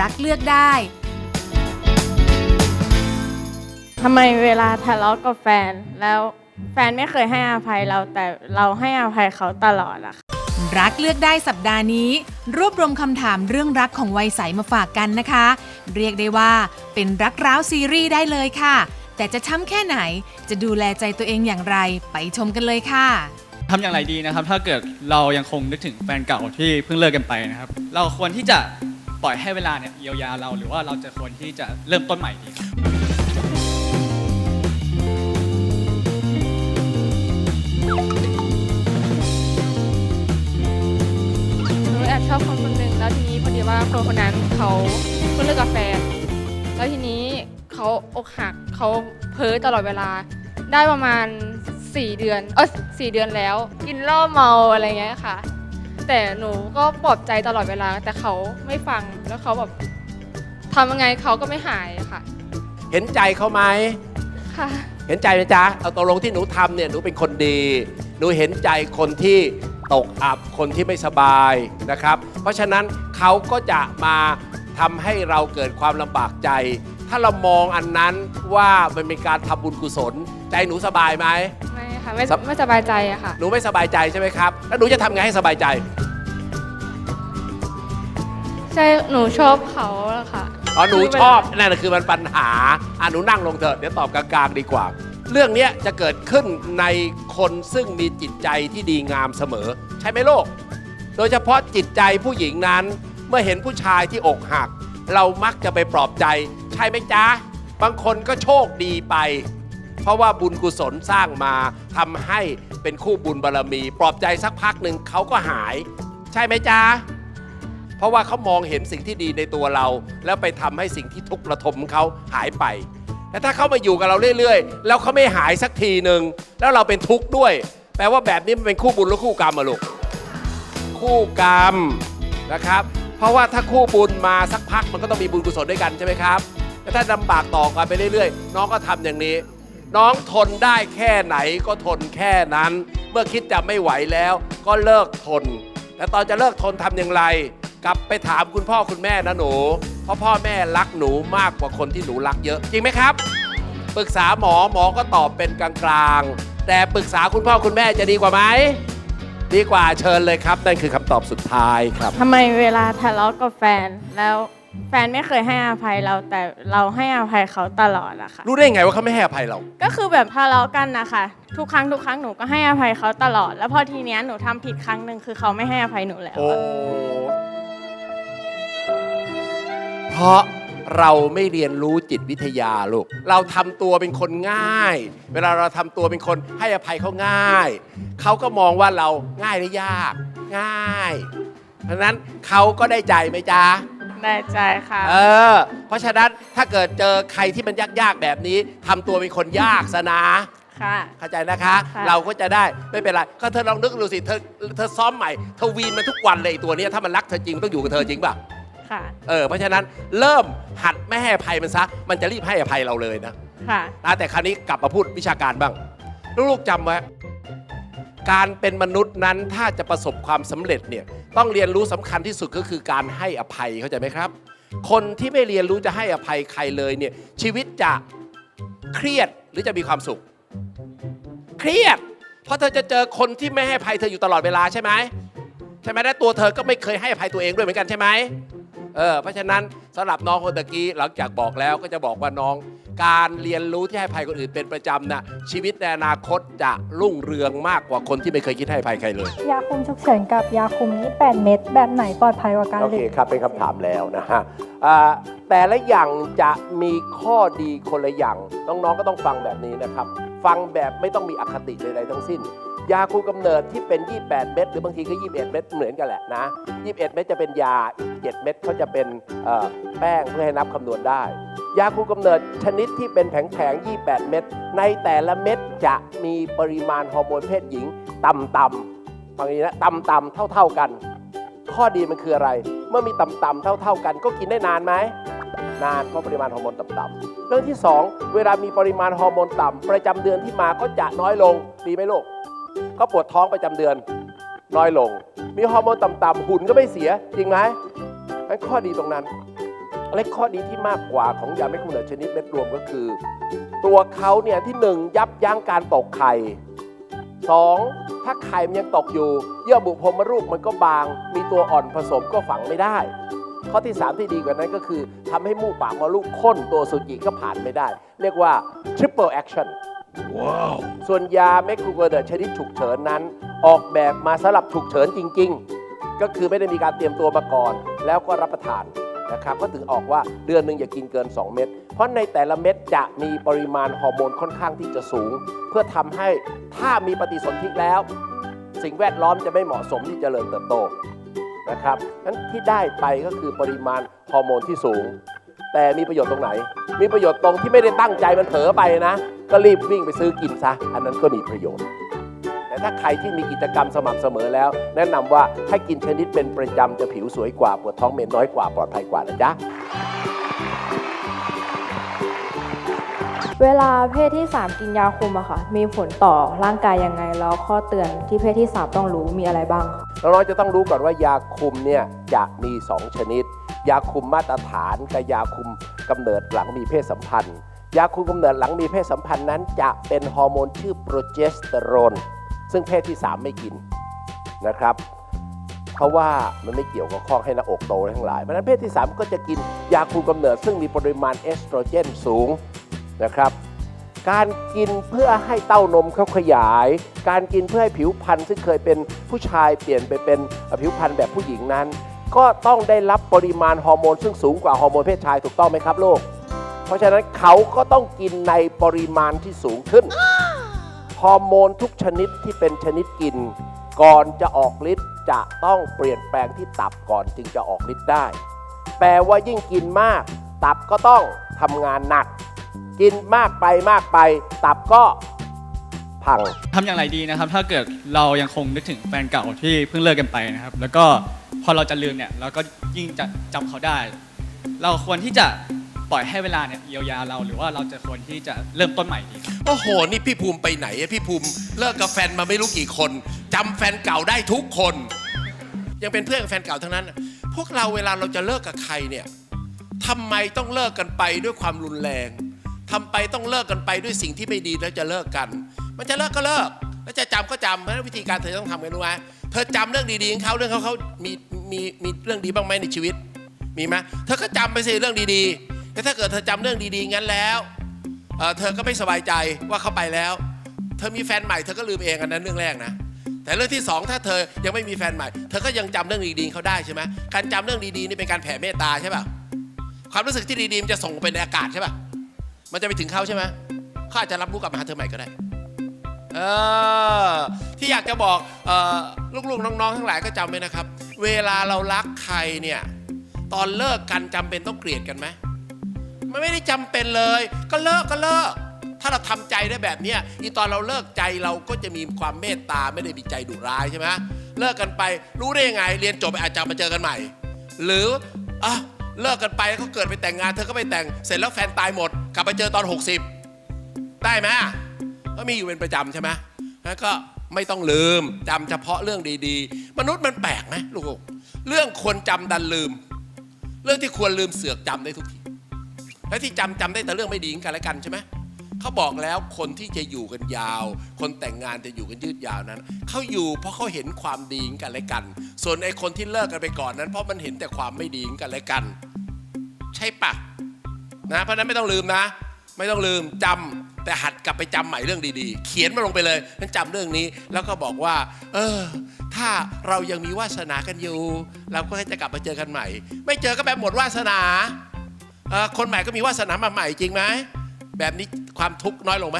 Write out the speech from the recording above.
รักเลือกได้ทำไมเวลาทะเลาะกับแฟน แล้วแฟนไม่เคยให้อภัยเราแต่เราให้อภัยเขาตลอดอะค่ะรักเลือกได้สัปดาห์นี้ รวบรวมคำถามเรื่องรักของวัยใสมาฝากกันนะคะ เรียกได้ว่าเป็นรักร้าวซีรีส์ได้เลยค่ะ แต่จะช้ำแค่ไหนจะดูแลใจตัวเองอย่างไรไปชมกันเลยค่ะทำอย่างไรดีนะครับ ถ้าเกิดเรายังคงนึกถึงแฟนเก่าที่เพิ่งเลิกกันไปนะครับ เราควรที่จะ ปล่อยให้เวลาเนี่ยเยียวยาเราหรือว่าเราจะควรที่จะเริ่มต้นใหม่ดีครับหนูแอบชอบคนคนหนึ่งแล้วทีนี้พอดีว่าคนคนนั้นเขาเพิ่งเลิกกับแฟนแล้วทีนี้เขาอกหักเขาเพ้อตลอดเวลา ได้ประมาณ 4 เดือนเออสี่เดือนแล้ว กินเหล้าเมาอะไรเงี้ยค่ะ แต่หนูก็ปลอบใจตลอดเวลา แต่เขาไม่ฟังแล้วเขาแบบทำยังไงเขาก็ไม่หายค่ะ เห็นใจเขาไหมค่ะ เห็นใจไหมจ๊ะเอาตกลงที่หนูทำเนี่ยหนูเป็นคนดี หนูเห็นใจคนที่ตกอับคนที่ไม่สบายนะครับ เพราะฉะนั้นเขาก็จะมาทำให้เราเกิดความลำบากใจ ถ้าเรามองอันนั้นว่ามันเป็นการทำบุญกุศล ใจหนูสบายไหมไม่ ค่ะ ไม่สับ ไม่สบายใจอะค่ะ หนูไม่สบายใจใช่ไหมครับ แล้วหนูจะทำไงให้สบายใจ ใช่หนูชอบเขาอะค่ะอ๋อหนูคืเวลาชอบนั่นนะคือมันปัญหาอะหนูนั่งลงเถอะเดี๋ยวตอบกลางๆดีกว่า เรื่องเนี้ยจะเกิดขึ้นในคนซึ่งมีจิตใจที่ดีงามเสมอ ใช่ไหมลูกโดยเฉพาะจิตใจผู้หญิงนั้น เมื่อเห็นผู้ชายที่อกหัก เรามักจะไปปลอบใจ ใช่ไหมจ๊ะ บางคนก็โชคดีไป เพราะว่าบุญกุศลสร้างมาทำให้เป็นคู่บุญบารมี ปลอบใจสักพักหนึ่งเขาก็หาย ใช่ไหมจ๊ะเพราะว่าเขามองเห็นสิ่งที่ดีในตัวเรา แล้วไปทำให้สิ่งที่ทุกข์ระทมเขาหายไปแต่ถ้าเขามาอยู่กับเราเรื่อยๆ แล้วเขาไม่หายสักทีหนึ่งแล้วเราเป็นทุกข์ด้วย แปลว่าแบบนี้มันเป็นคู่บุญหรือคู่กรรมอะลูกคู่กรรมนะครับ เพราะว่าถ้าคู่บุญมาสักพักมันก็ต้องมีบุญกุศลด้วยกันใช่ไหมครับแต่ถ้าลำบากต่อกันไปเรื่อยๆ น้องก็ทำอย่างนี้ น้องทนได้แค่ไหนก็ทนแค่นั้น เมื่อคิดจะไม่ไหวแล้วก็เลิกทน แต่ตอนจะเลิกทนทำอย่างไร กลับไปถามคุณพ่อคุณแม่นะหนู เพราะพ่อแม่รักหนูมากกว่าคนที่หนูรักเยอะ จริงไหมครับ ปรึกษาหมอหมอก็ตอบเป็นกลางๆ แต่ปรึกษาคุณพ่อคุณแม่จะดีกว่าไหมดีกว่าเชิญเลยครับนั่นคือคำตอบสุดท้ายครับ ทำไมเวลาทะเลาะกับแฟนแล้ว แฟนไม่เคยให้อภัยเราแต่เราให้อภัยเขาตลอดอะค่ะ รู้ได้ไงว่าเขาไม่ให้อภัยเรา ก็คือแบบทะเลาะกันนะคะทุกครั้งทุกครั้งหนูก็ให้อภัยเขาตลอด แล้วพอทีเนี้ยหนูทำผิดครั้งหนึ่งคือเขาไม่ให้อภัยหนูแล้วโอ้อะเพราะเราไม่เรียนรู้จิตวิทยาลูก เราทำตัวเป็นคนง่าย เวลาเราทำตัวเป็นคนให้อภัยเขาง่าย เขาก็มองว่าเราง่ายหรือยาก ง่าย เพราะฉะนั้นเขาก็ได้ใจไหมจ๊ะ ได้ใจค่ะ เออ เพราะฉะนั้นถ้าเกิดเจอใครที่มันยากๆแบบนี้ทำตัวเป็นคนยากซะนะ ค่ะ เข้าใจนะคะ ค่ะ เราก็จะได้ไม่เป็นไร ก็เธอลองนึกดูสิ เธอเธอซ้อมใหม่เธอวีนมันทุกวันเลยไอ้ตัวเนี้ยถ้ามันรักเธอจริงมันต้องอยู่กับเธอจริงป่ะ ค่ะ เออ เพราะฉะนั้นเริ่มหัดไม่ให้อภัยมันซะ มันจะรีบให้อภัยเราเลยนะ ค่ะ นะแต่คราวนี้กลับมาพูดวิชาการบ้าง ลูกๆจำไว้ การเป็นมนุษย์นั้นถ้าจะประสบความสำเร็จเนี่ย ต้องเรียนรู้สำคัญที่สุดก็คือการให้อภัยเข้าใจไหมครับ คนที่ไม่เรียนรู้จะให้อภัยใครเลยเนี่ยชีวิตจะเครียดหรือจะมีความสุข เครียด เพราะเธอจะเจอคนที่ไม่ให้อภัยเธออยู่ตลอดเวลาใช่ไหมใช่ไหมและตัวเธอก็ไม่เคยให้อภัยตัวเองด้วยเหมือนกันใช่ไหม เออเพราะฉะนั้นสำหรับน้องคนตะกี้หลังจากบอกแล้วก็จะบอกว่าน้อง การเรียนรู้ที่ให้อภัยคนอื่นเป็นประจำนะชีวิตในอนาคตจะรุ่งเรืองมากกว่าคนที่ไม่เคยคิดให้อภัยใครเลย ยาคุมฉุกเฉินกับยาคุม28เม็ดแบบไหนปลอดภัยกว่ากันโอหเครือครับเป็นคำถามแล้วนะฮะอ่าแต่ละอย่างจะมีข้อดีคนละอย่างน้องๆก็ต้องฟังแบบนี้นะครับ ฟังแบบไม่ต้องมีอคติใดๆทั้งสิ้น ยาคุมกำเนิดที่เป็น 28 เม็ดหรือบางทีก็ 21 เม็ดเหมือนกันแหละนะ 21 เม็ดจะเป็นยาอีก 7 เม็ดเขาจะเป็นแป้งเพื่อให้นับคำนวณได้ ยาคุมกำเนิดชนิดที่เป็นแผงๆ 28 เม็ดในแต่ละเม็ดจะมีปริมาณฮอร์โมนเพศหญิงต่ำๆฟังดีนะต่ำๆเท่า ๆกัน ข้อดีมันคืออะไร เมื่อมีต่ำๆเท่า ๆกัน ก็กินได้นานไหมนานเพราะปริมาณฮอร์โมนต่ำๆ รื่องที่ 2 เวลามีปริมาณฮอร์โมนต่ำประจำเดือนที่มาก็จะน้อยลงดีไหมลูกก็ปวดท้องประจำเดือนน้อยลง มีฮอร์โมนต่ำๆหุ่นก็ไม่เสียจริงไหมนั่นข้อดีตรงนั้นและข้อดีที่มากกว่าของยาเม็ดกำเนิดชนิดเม็ดรวมก็คือ ตัวเขาเนี่ยที่หนึ่งยับยั้งการตกไข่สองถ้าไข่มันยังตกอยู่ เยื่อบุพรมรูปมันก็บาง มีตัวอ่อนผสมก็ฝังไม่ได้ ข้อที่ 3 ที่ดีกว่านั้นก็คือทำให้มูกปากมดลูกข้นตัวสุจิก็ผ่านไม่ได้ เรียกว่า triple action ส่วนยาเมกรูโกเดอร์ชนิดฉุกเฉินนั้น ออกแบบมาสำหรับฉุกเฉินจริง ๆ ก็คือไม่ได้มีการเตรียมตัวมาก่อน แล้วก็รับประทานนะครับก็ถึงออกว่าเดือนหนึ่งอย่ากินเกิน 2 เม็ดเพราะในแต่ละเม็ดจะมีปริมาณฮอร์โมนค่อนข้างที่จะสูง เพื่อทำให้ถ้ามีปฏิสนธิแล้ว สิ่งแวดล้อมจะไม่เหมาะสมที่จเจริญเติบโต นะครับนั้นที่ได้ไปก็คือปริมาณฮอร์โมนที่สูง แต่มีประโยชน์ตรงไหน มีประโยชน์ตรงที่ไม่ได้ตั้งใจมันเผลอไปนะ ก็รีบวิ่งไปซื้อกินซะ อันนั้นก็มีประโยชน์ แต่ถ้าใครที่มีกิจกรรมสม่ำเสมอแล้ว แนะนำว่าให้กินชนิดเป็นประจำจะผิวสวยกว่าปวดท้องเมนน้อยกว่าปลอดภัยกว่านะจ๊ะ เวลาเพศที่ 3 กินยาคุมอะค่ะ มีผลต่อร่างกายยังไง แล้วข้อเตือนที่เพศที่ 3 ต้องรู้มีอะไรบ้างคะน้องๆจะต้องรู้ก่อนว่ายาคุมเนี่ยจะมี 2 ชนิด ยาคุมมาตรฐานกับยาคุมกำเนิดหลังมีเพศสัมพันธ์ ยาคุมกำเนิดหลังมีเพศสัมพันธ์นั้นจะเป็นฮอร์โมนชื่อโปรเจสเตอโรนซึ่งเพศที่ 3 ไม่กินนะครับเพราะว่ามันไม่เกี่ยวกับข้อให้หน้าอกโตอะไรทั้งหลายเพราะฉะนั้นเพศที่ 3 ก็จะกินยาคุมกำเนิดซึ่งมีปริมาณเอสโตรเจนสูง นะครับ การกินเพื่อให้เต้านมเขาขยาย การกินเพื่อให้ผิวพรรณซึ่งเคยเป็นผู้ชายเปลี่ยนไปเป็นผิวพรรณแบบผู้หญิงนั้น ก็ต้องได้รับปริมาณฮอร์โมนซึ่งสูงกว่าฮอร์โมนเพศชายถูกต้องไหมครับลูกเพราะฉะนั้นเขาก็ต้องกินในปริมาณที่สูงขึ้นฮอร์โมนทุกชนิดที่เป็นชนิดกิน ก่อนจะออกฤทธิ์จะต้องเปลี่ยนแปลงที่ตับก่อนจึงจะออกฤทธิ์ได้ แปลว่ายิ่งกินมาก ตับก็ต้องทำงานหนัก กินมากไปมากไป ตับก็พัง ทำอย่างไรดีนะครับ ถ้าเกิดเรายังคงนึกถึงแฟนเก่าที่เพิ่งเลิกกันไปนะครับ แล้วก็พอเราจะลืมเนี่ยเราก็ยิ่งจะจำเขาได้ เราควรที่จะปล่อยให้เวลาเนี่ยเยียวยาเรา หรือว่าเราจะควรที่จะเริ่มต้นใหม่ดีครับโอ้โห นี่พี่ภูมิไปไหนอะพี่ภูมิเลิกกับแฟนมาไม่รู้กี่คนจำแฟนเก่าได้ทุกคน ยังเป็นเพื่อนกับแฟนเก่าทั้งนั้น พวกเราเวลาเราจะเลิกกับใครเนี่ยทำไมต้องเลิกกันไปด้วยความรุนแรง ทำไปต้องเลิกกันไปด้วยสิ่งที่ไม่ดีแล้วจะเลิกกัน มันจะเลิกก็เลิก แล้วจะจำก็จำเพราะนั้นวิธีการเธอต้องทำกันรู้ไหมเธอจำเรื่องดีๆของเขาเรื่องเขาเขามีมีมีเรื่องดีบ้างไหมในชีวิต มีไหมเธอก็จำไปสิเรื่องดีๆแต่ถ้าเกิดเธอจำเรื่องดีๆงั้นแล้วเธอก็ไม่สบายใจว่าเขาไปแล้ว เธอมีแฟนใหม่เธอก็ลืมเองอันนั้นเรื่องแรกนะแต่เรื่องที่สองถ้าเธอยังไม่มีแฟนใหม่ เธอก็ยังจำเรื่องดีๆเขาได้ใช่ไหมการจำเรื่องดีๆนี่เป็นการแผ่เมตตาใช่ป่ะความรู้สึกที่ดีๆมันจะส่งไปในอากาศใช่ป่ะ มันจะไปถึงเขาใช่ไหมเขาอาจจะรับรู้กลับมาหาเธอใหม่ก็ได้เออที่อยากจะบอกออลูกๆน้องๆทั้งหลายก็จำไว้นะครับ เวลาเรารักใครเนี่ยตอนเลิกกันจำเป็นต้องเกลียดกันไหมมันไม่ได้จำเป็นเลย ก็เลิกก็เลิก ถ้าเราทำใจได้แบบนี้อีตอนเราเลิกใจเราก็จะมีความเมตตาไม่ได้มีใจดุร้ายใช่ไหมเลิกกันไปรู้ได้ยังไง เรียนจบไปอาจจะมาเจอกันใหม่ หรืออะ เลิกกันไปเขาเกิดไปแต่งงานเธอก็ไปแต่ง เสร็จแล้วแฟนตายหมด กลับไปเจอตอน 60 ได้ไหมก็มีอยู่เป็นประจำใช่ไหมแล้วก็ไม่ต้องลืมจำเฉพาะเรื่องดีๆ มนุษย์มันแปลกไหมลูกเรื่องควรจำดันลืม เรื่องที่ควรลืมเสือกจำได้ทุกทีและที่จำจำได้แต่เรื่องไม่ดีกันและกันใช่ไหม เขาบอกแล้วคนที่จะอยู่กันยาว คนแต่งงานจะอยู่กันยืดยาวนั้นเขาอยู่เพราะเขาเห็นความดีกันและกัน ส่วนไอ้คนที่เลิกกันไปก่อนนั้น เพราะมันเห็นแต่ความไม่ดีกันและกัน ใช่ปะนะเพราะนั้นไม่ต้องลืมนะ ไม่ต้องลืมจำแต่หัดกลับไปจำใหม่เรื่องดีๆ เขียนมาลงไปเลยนั้นจำเรื่องนี้ แล้วก็บอกว่า เออ ถ้าเรายังมีวาสนากันอยู่ เราก็จะกลับมาเจอกันใหม่ ไม่เจอก็แบบหมดวาสนาเออคนใหม่ก็มีวาสนามาใหม่จริงไหม แบบนี้ความทุกข์น้อยลงไหม